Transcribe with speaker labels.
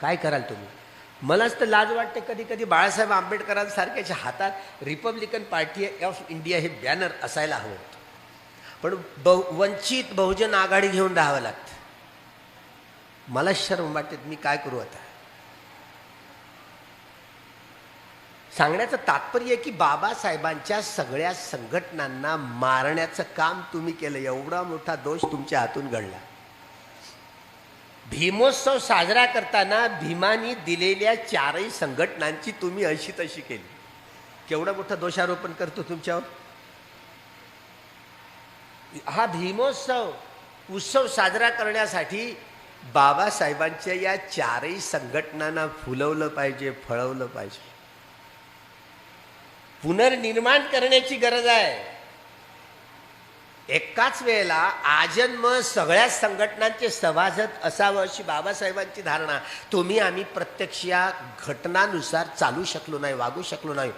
Speaker 1: काय कराल तुम्ही? मलाच तर लाज वाटते कधी कधी बाळासाहेब आंबेडकरांसारख्याच्या हातात रिपब्लिकन पार्टी ऑफ इंडिया हे बॅनर असायला हवं होतं. पण बहु वंचित बहुजन आघाडी घेऊन राहावं लागतं. मला शर्म वाटते मी काय करू आता? सांगण्याचं तात्पर्य आहे की बाबासाहेबांच्या सगळ्या संघटनांना मारण्याचं काम तुम्ही केलं. एवढा मोठा दोष तुमच्या हातून घडला. भीमोत्सव साजरा करताना भीमानी दिलेल्या चारही संघटनांची तुम्ही अशी तशी केली. केवढा मोठा दोषारोपण करतो तुमच्यावर? हा भीमोत्सव उत्सव साजरा करण्यासाठी बाबासाहेबांच्या या चारही संघटनांना फुलवलं पाहिजे फळवलं पाहिजे. पुनर्निर्माण करण्याची गरज आहे. एकाच वेळेला आजन्म सगळ्या संघटनांचे सभासद असावं अशी बाबासाहेबांची धारणा. तुम्ही आम्ही प्रत्यक्ष या घटनानुसार चालू शकलो नाही वागू शकलो नाही.